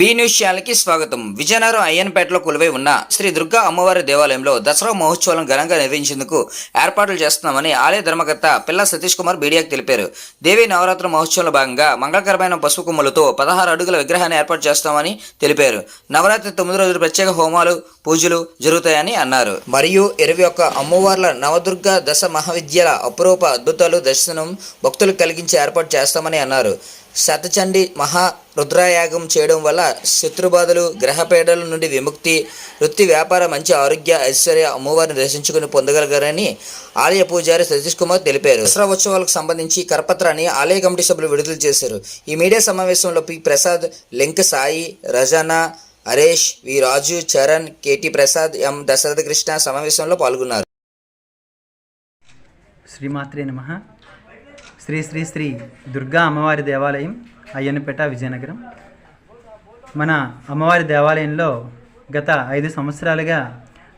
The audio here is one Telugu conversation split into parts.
బి న్యూస్ ఛానల్కి స్వాగతం. విజయనగరం అయ్యన్పేటలో కొలువై ఉన్న శ్రీ దుర్గా అమ్మవారి దేవాలయంలో దసరా మహోత్సవాలను ఘనంగా నిర్వహించేందుకు ఏర్పాట్లు చేస్తున్నామని ఆలయ ధర్మకర్త పిల్ల సతీష్ కుమార్ మీడియాకు తెలిపారు. దేవి నవరాత్రి మహోత్సవంలో భాగంగా మంగళకరమైన పసుపు కొమ్ములతో పదహారు అడుగుల విగ్రహాన్ని ఏర్పాటు చేస్తామని తెలిపారు. నవరాత్రి తొమ్మిది రోజులు ప్రత్యేక హోమాలు పూజలు జరుగుతాయని అన్నారు. మరియు ఇరవై ఒక్క అమ్మవార్ల నవదుర్గ దశ మహావిద్యాల అపురూప అద్భుతాలు దర్శనం భక్తులకు కలిగించి ఏర్పాటు చేస్తామని అన్నారు. శతచండి మహా రుద్రయాగం చేయడం వల్ల శత్రుబాధలు గ్రహపీడల నుండి విముక్తి వృత్తి వ్యాపార మంచి ఆరోగ్య ఐశ్వర్య అమ్మవారిని దర్శించుకుని పొందగలగారని ఆలయ పూజారి సతీష్ కుమార్ తెలిపారు. దసరా ఉత్సవాలకు సంబంధించి కరపత్రాన్ని ఆలయ కమిటీ సభ్యులు విడుదల చేశారు. ఈ మీడియా సమావేశంలో P. Prasad Lenka Sai Rajana Haresh V. Raju Charan KT Prasad M. Dasharatha Krishna సమావేశంలో పాల్గొన్నారు. శ్రీమాత్రే నమ. శ్రీ శ్రీ శ్రీ దుర్గా అమ్మవారి దేవాలయం అయ్యన్నపేట విజయనగరం. మన అమ్మవారి దేవాలయంలో గత ఐదు సంవత్సరాలుగా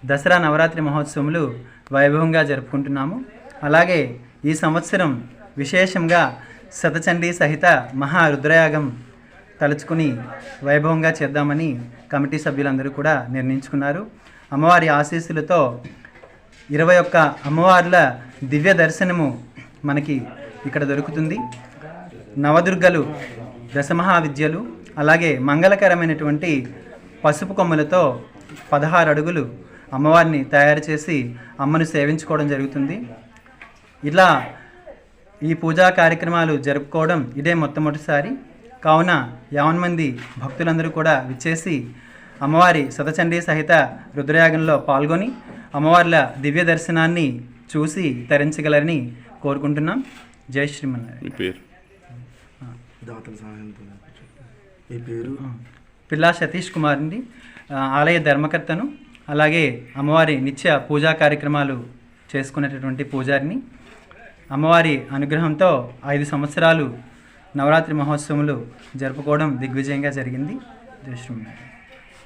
దసరా నవరాత్రి మహోత్సవములు వైభవంగా జరుపుకుంటున్నాము. అలాగే ఈ సంవత్సరం విశేషంగా శతచండీ సహిత మహా రుద్రయాగం తలుచుకుని వైభవంగా చేద్దామని కమిటీ సభ్యులందరూ కూడా నిర్ణయించుకున్నారు. అమ్మవారి ఆశీస్సులతో ఇరవై ఒక్క అమ్మవార్ల దివ్య దర్శనము మనకి ఇక్కడ దొరుకుతుంది. నవదుర్గలు దశమహావిద్యలు అలాగే మంగళకరమైనటువంటి పసుపు కొమ్మలతో పదహారు అడుగులు అమ్మవారిని తయారు చేసి అమ్మను సేవించుకోవడం జరుగుతుంది. ఇలా ఈ పూజా కార్యక్రమాలు జరుపుకోవడం ఇదే మొట్టమొదటిసారి. కావున యావన్ మంది భక్తులందరూ కూడా విచ్చేసి అమ్మవారి శతచండీ సహిత రుద్రయాగంలో పాల్గొని అమ్మవార్ల దివ్య దర్శనాన్ని చూసి తరించగలరని కోరుకుంటున్నాం. జై శ్రీమన్నారాయణ. మీ పేరు? దాతల సహాయంతో మీ పేరు? పిల్లా సతీష్ కుమార్ అండి ఆలయ ధర్మకర్తను అలాగే అమ్మవారి నిత్య పూజా కార్యక్రమాలు చేసుకునేటటువంటి పూజారిని. అమ్మవారి అనుగ్రహంతో ఐదు సంవత్సరాలు నవరాత్రి మహోత్సవములు జరుపుకోవడం దిగ్విజయంగా జరిగింది. జై శ్రీమన్నారాయణ.